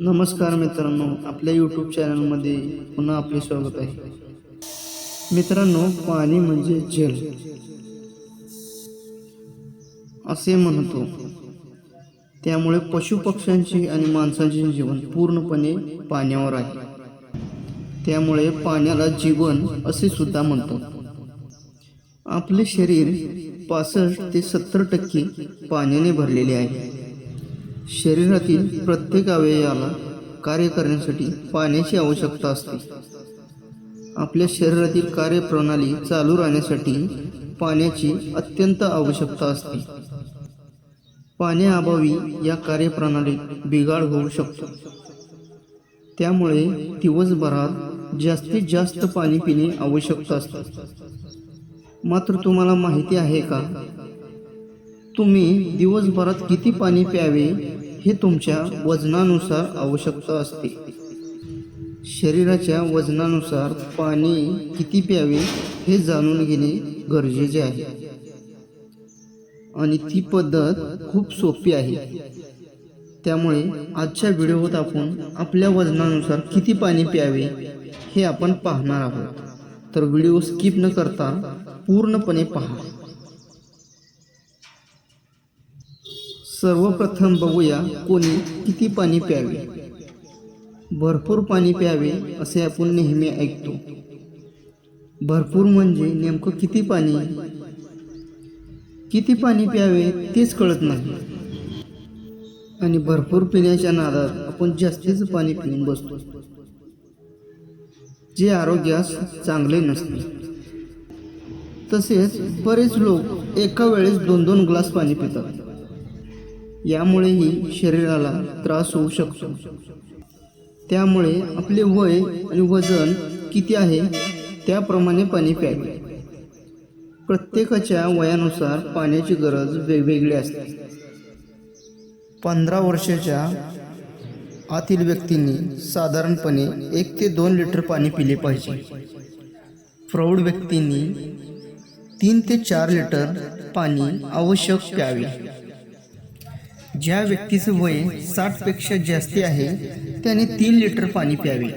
नमस्कार मित्रांनो आपल्या यूट्यूब चॅनलमध्ये पुन्हा आपले स्वागत आहे. मित्रांनो पाणी म्हणजे जल. असे म्हणतो. त्यामुळे पशुपक्ष्यांचे आणि माणसांचे जीवन पूर्णपणे पाण्यावर आहे. त्यामुळे पाण्याला जीवन असे सुद्धा म्हणतो आपले शरीर पासष्ट ते सत्तर टक्के पाण्याने भरलेले आहे. शरीरातील प्रत्येक अवयवाला कार्य करण्यासाठी पाण्याची आवश्यकता असते. आपल्या शरीरातील कार्यप्रणाली चालू राहण्यासाठी पाण्याची अत्यंत आवश्यकता असते. पाण्याअभावी या कार्यप्रणालीत बिघाड होऊ शकतो. त्यामुळे दिवसभरात जास्तीत जास्त पाणी पिणे आवश्यकता असते. मात्र तुम्हाला माहिती आहे का? तुम्ही दिवसभरात किती पाणी प्यावे हे तुमच्या वजनानुसार आवश्यकता असते. शरीराच्या वजनानुसार पाणी किती प्यावे हे जाणून घेणे गरजेचे आहे. आणि ती पद्धत खूप सोपी आहे. त्यामुळे आजच्या व्हिडिओत आपण आपल्या वजनानुसार किती पाणी प्यावे हे आपण पाहणार आहोत. तर व्हिडिओ स्किप न करता पूर्णपणे पहा. सर्वप्रथम बघूया कोणी किती पाणी प्यावे. भरपूर पाणी प्यावे असे आपण नेहमी ऐकतो. भरपूर म्हणजे नेमकं किती पाणी? किती पाणी प्यावे तेच कळत नाही. आणि भरपूर पिण्याच्या नादात आपण जास्तीच पाणी पिऊन बसतो. जे आरोग्यास चांगले नसते. तसेच बरेच लोक एका वेळेस दोन दोन ग्लास पाणी पितात. यामुळेही शरीराला त्रास होऊ शकतो. त्यामुळे आपले वय आणि वजन किती आहे त्याप्रमाणे पाणी प्यावे. प्रत्येकाच्या वयानुसार पाण्याची गरज वेगवेगळी असते. पंधरा वर्षाच्या आतील व्यक्तींनी साधारणपणे एक ते दोन लिटर पाणी पिले पाहिजे. प्रौढ व्यक्तींनी तीन ते चार लिटर पाणी आवश्यक प्यावे. ज्या व्यक्तीचं वय साठपेक्षा जास्ती आहे त्याने तीन लिटर पाणी प्यावे.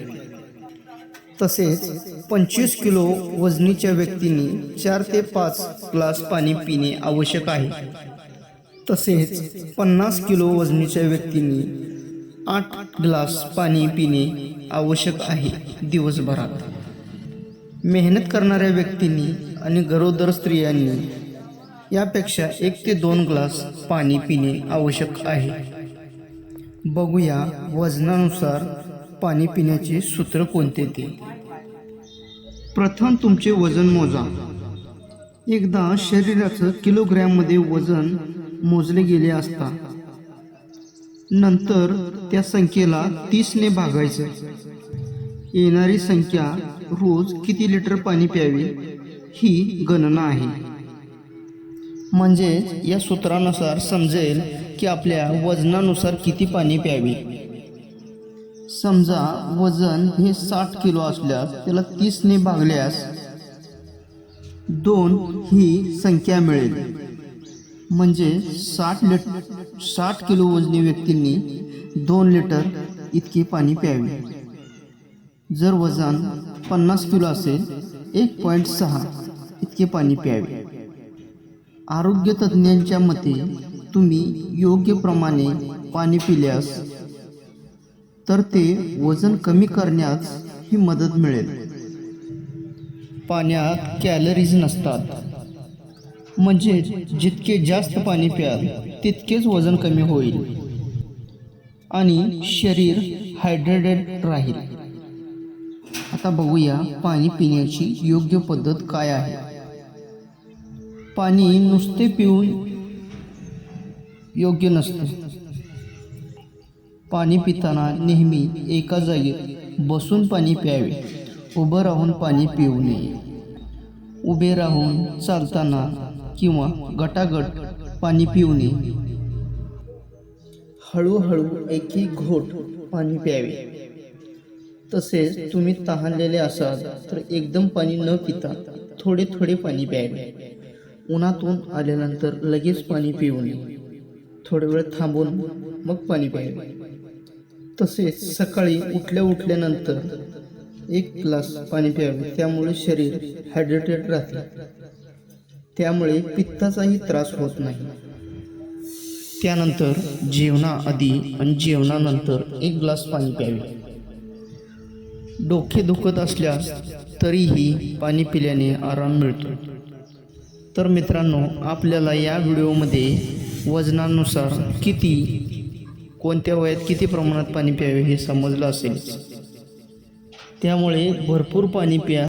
तसेच पंचवीस किलो वजनीच्या व्यक्तींनी चार ते पाच ग्लास पाणी पिणे आवश्यक आहे. तसेच पन्नास किलो वजनीच्या व्यक्तींनी आठ ग्लास पाणी पिणे आवश्यक आहे दिवसभरात. मेहनत करणाऱ्या व्यक्तींनी आणि गरोदर स्त्रियांनी यापेक्षा एक ते दोन ग्लास पाणी पिणे आवश्यक आहे. बघूया वजनानुसार पाणी पिण्याचे सूत्र कोणते ते. प्रथम तुमचे वजन मोजा. एकदा शरीराचं किलोग्रॅममध्ये वजन मोजले गेले असता नंतर त्या संख्येला तीसने भागायचं. येणारी संख्या रोज किती लिटर पाणी प्यावे ही गणना आहे. म्हणजेच या सूत्रानुसार समजेल की आपल्या वजनानुसार किती पाणी प्यावे. समजा वजन हे साठ किलो असल्यास त्याला तीसने भागल्यास दोन ही संख्या मिळेल. म्हणजे साठ लिट साठ किलो वजनी व्यक्तींनी दोन लिटर इतके पाणी प्यावे. जर वजन पन्नास किलो असेल एक पॉईंट सहा इतके पाणी प्यावे. आरोग्य तज्ज्ञांच्या मते तुम्ही योग्य प्रमाणे पाणी पिल्यास तर ते वजन कमी करण्यास ही मदत मिळेल. पाण्यात कॅलरीज नसतात. म्हणजे जितके जास्त पाणी प्याल तितकेच वजन कमी होईल. आणि शरीर हायड्रेटेड राहील. आता बघूया पाणी पिण्याची योग्य पद्धत काय आहे. पाणी नुसते पिऊन योग्य नसते. पाणी पिताना नेहमी एका जागी बसून पाणी प्यावे उभं राहून पाणी पिऊ नये. उभे राहून चालताना किंवा गटागट पाणी पिऊ नये. हळूहळू एकी घोट पाणी प्यावे. तसेच तुम्ही तहानलेले असाल तर एकदम पाणी न पिता थोडे थोडे पाणी प्यावे. उन्हातून आल्यानंतर लगेच पाणी पिऊ नये थोडा वेळ थांबून मग पाणी प्यावे तसेच सकाळी उठल्या उठल्यानंतर एक ग्लास पाणी प्यावे त्यामुळे शरीर हायड्रेटेड राहते. त्यामुळे पित्ताचाही त्रास होत नाही. त्यानंतर जेवणाआधी आणि जेवणानंतर एक ग्लास पाणी प्यावे. डोके दुखत असल्यास तरीही पाणी पिल्याने आराम मिळतो. तर मित्रांनो आपल्याला या व्हिडिओमध्ये वजनानुसार किती कोणत्या वयात किती प्रमाणात पाणी प्यावे हे समजलं असेल. त्यामुळे भरपूर पाणी प्या.